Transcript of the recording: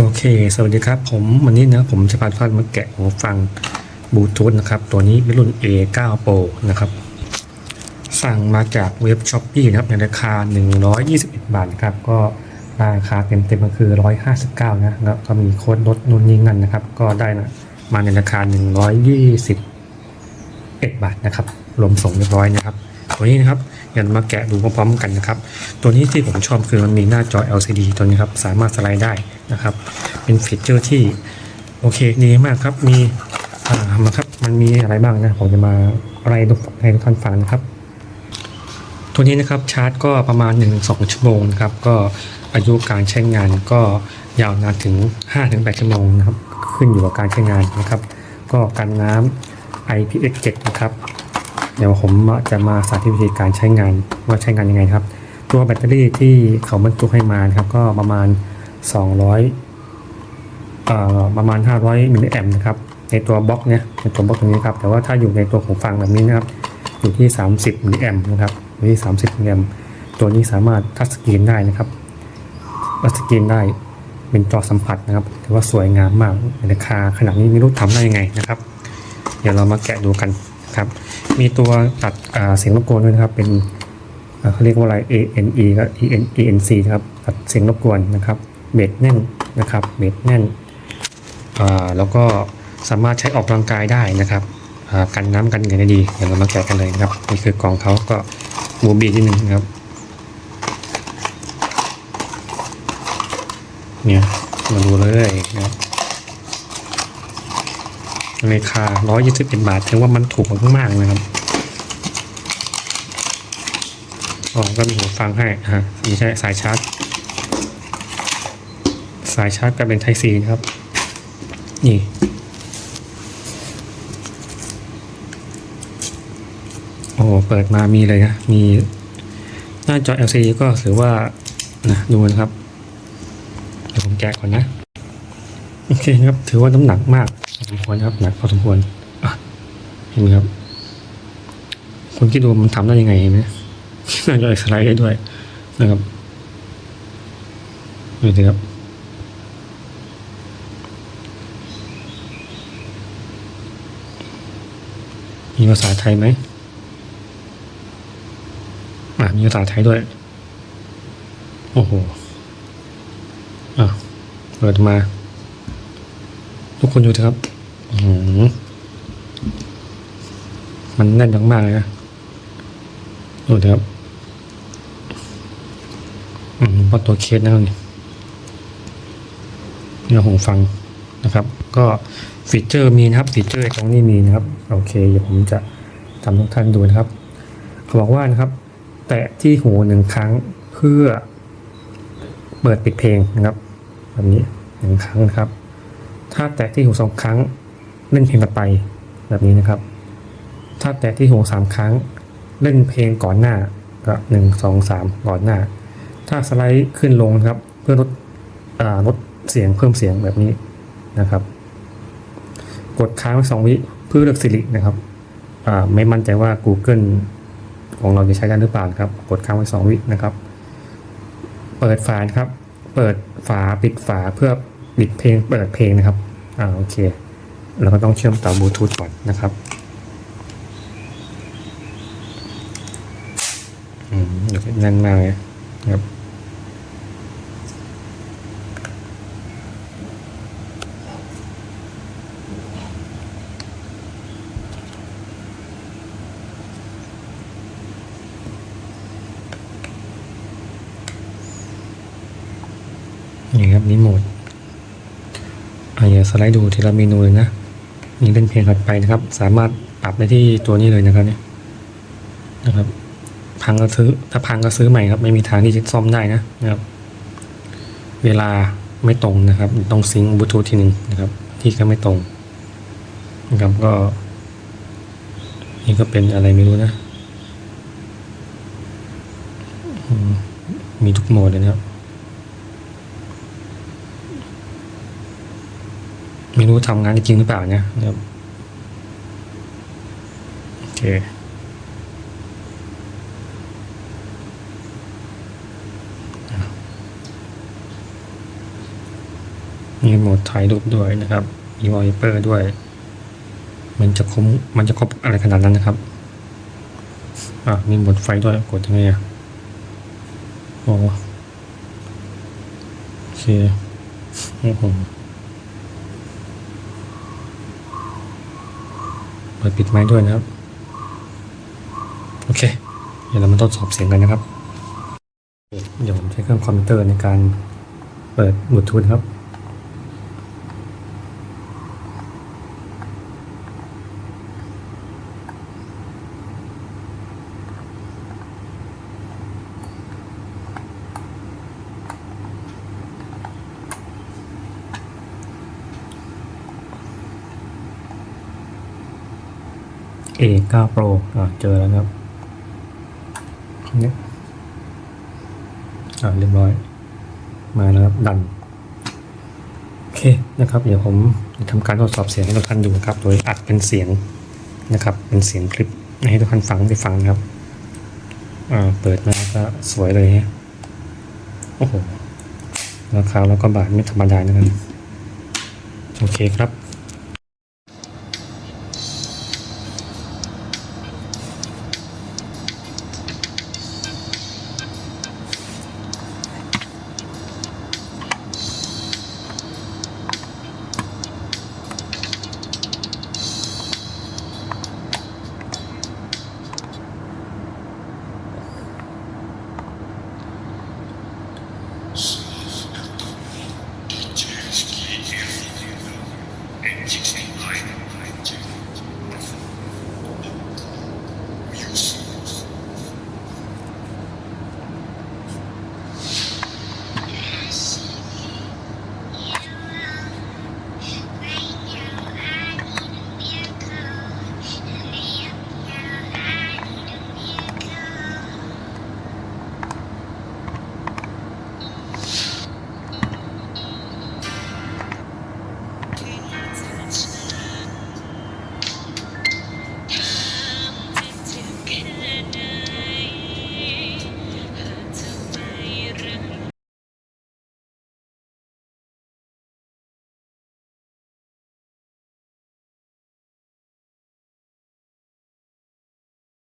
โอเค สวัสดีครับ ผมวันนี้นะผมจะพาทุกท่านมาแกะหูฟังบลูทูธนะครับ ตัวนี้เป็นรุ่น A9 Pro นะครับ สั่งมาจากเว็บช้อปปี้นะครับ ในราคา 121 บาทครับ ก็ราคาเต็มๆก็คือ 159 นะแล้วก็มีโค้ดลดนู่นนี่นั่นนะครับ ก็ได้นะมาในราคา 121 บาทนะครับ รวมส่งเรียบร้อยนะครับ ตัวนี้นะครับอย่ามาแกะดูพร้อมๆกันนะครับ ตัวนี้ที่ผมชอบคือมันมีหน้าจอ LCD ตัวนี้ครับ สามารถสไลด์ได้นะครับ เป็นฟีเจอร์ที่โอเคดีมากครับ มีอ่ามาครับ มันมีอะไรบ้างนะ ผมจะมาอะไรให้ทุกท่านฟังนะครับ ตัวนี้นะครับชาร์จก็ประมาณ 1-2 ชั่วโมงนะครับ ก็อายุการใช้งานก็ยาวนานถึง 5-8 ชั่วโมงนะครับ ขึ้นอยู่กับการใช้งานนะครับ ก็กันน้ำ IPX7 นะครับ เดี๋ยวผมจะมาสาธิตวิธีการใช้งานว่าใช้งานยังไงครับ ตัวแบตเตอรี่ที่เขาบรรจุให้มาครับก็ประมาณ 200เอ่อประมาณ 500มิลลิแอมป์นะครับในตัวบล็อกเนี่ยในตัวบล็อกตรงนี้ครับแต่ว่าถ้าอยู่ในตัวของฟังแบบนี้นะครับอยู่ที่ 30มิลลิแอมป์นะครับอยู่ที่ 30มิลลิแอมป์ตัวนี้สามารถทัชสกรีนได้นะครับทัชสกรีนได้เป็นจอสัมผัสนะครับถือว่าสวยงามมากนราคาขนาดนี้ไม่รู้ทำได้ยังไงนะครับ เดี๋ยวเรามาแกะดูกัน ครับ มีตัวตัดเสียงรบกวนด้วยนะครับ เป็นเขาเรียกว่าอะไร A N E และ E N E N C นะครับตัดเสียงรบกวนนะครับเบสแน่นนะครับเบสแน่นแล้วก็สามารถใช้ออกกำลังกายได้นะครับกันน้ำกันเหงื่อได้ดีเดี๋ยวเรามาแกะกันเลยนะครับนี่คือกล่องเขาก็บูบีที่หนึ่งนะครับเนี่ยมาดูเลยนะครับ ราคา 121 บาทถือว่ามันถูกมากๆนะครับอ๋อก็มีหูฟังให้ฮะมีใช้สายชาร์จ สายชาร์จก็เป็นไทซีนะครับ นี่โอ้เปิดมามีเลยนะ มีหน้าจอ LCD ก็ถือว่านะดูนะครับ เดี๋ยวผมแกะก่อนนะ โอเคครับ ถือว่าน้ำหนักมาก พอสมควรครับหนักพอสมควรเห็นไหมครับคุณคิดดูมันทำได้ยังไงเห็นไหมน่าจะสไลด์ได้ด้วยนะครับดูสิครับมีภาษาไทยไหมอะมีภาษาไทยด้วย โอ้โห อะ เปิดมา ทุกคนดูเถอะครับ มันแน่นมากๆเลยนะดูเถอะครับอืมเพราตัวเคสนะครับนี่เนี่ยหูฟังนะครับ ก็ฟีเจอร์มีนะครับฟีเจอร์ตรงนี้มีนะครับ โอเคเดี๋ยวผมจะทำทุกท่านดูนะครับ เขาบอกว่านะครับ แตะที่หูหนึ่งครั้งเพื่อเปิดปิดเพลงนะครับ แบบนี้หนึ่งครั้งนะครับ ถ้าแตะที่หูสองครั้ง เล่นเพลงต่อไปแบบนี้นะครับ ถ้าแตะที่หูสามครั้ง เล่นเพลงก่อนหน้าก็หนึ่งสองสามก่อนหน้า ถ้าสไลด์ขึ้นลงครับ เพื่อลดอลดเสียงเพิ่มเสียงแบบนี้นะครับ กดค้างไว้สองวิเพื่อเลือกสิรินะครับไม่มั่นใจว่า Google ของเราจะใช้ได้หรือเปล่าครับ กดค้างไว้สองวินะครับ เปิดฝาครับ เปิดฝาปิดฝาเพื่อปิดเพลงเปิดเพลงนะครับอ่าโอเค เราก็ต้องเชื่อมต่อบลูทูธก่อนนะครับอืมเดี๋ยวแน่นมากเลยครับนี่ครับ นี่โหมดอะอย่าสไลด์ดูทีละเมนูเลยนะ นี่เล่นเพลงถัดไปนะครับ สามารถปรับได้ที่ตัวนี้เลยนะครับเนี่ยนะครับ พังก็ซื้อถ้าพังก็ซื้อใหม่ครับ ไม่มีทางที่จะซ่อมได้นะนะครับ เวลาไม่ตรงนะครับต้องซิงค์บลูทูธทีหนึ่งนะครับ ที่ก็ไม่ตรงนะครับก็ นี่ก็เป็นอะไรไม่รู้นะ มีทุกโหมดเลยนะครับ ไม่รู้ทำงานจริงหรือเปล่าเนี่ยครับโอเคมีโหมดถ่ายรูปด้วยนะครับ มีวอลเปอร์ด้วย มันจะคมมันจะครบอะไรขนาดนั้นนะครับ อะ มีโหมดไฟด้วย กดยังไงอะโอ้โอเคโอ้โห เปิดปิดไม้ด้วยนะครับ โอเค เดี๋ยวเรามาทดสอบเสียงกันนะครับ เดี๋ยวผมใช้เครื่องคอมพิวเตอร์ในการเปิดบลูทูธครับ A9 Pro อ่าเจอแล้วครับนี้อ่าเรียบร้อย มาแล้วครับ ดัน โอเคนะครับ เดี๋ยวผมจะทำการทดสอบเสียงให้ทุกท่านดูนะครับ โดยอัดเป็นเสียงนะครับ เป็นเสียงคลิปให้ทุกท่านฟังได้ฟังนะครับ อ่า เปิดมาก็สวยเลยฮะโอ้โหราคาแล้วก็บาทไม่ธรรมดานะครับ โอเคครับ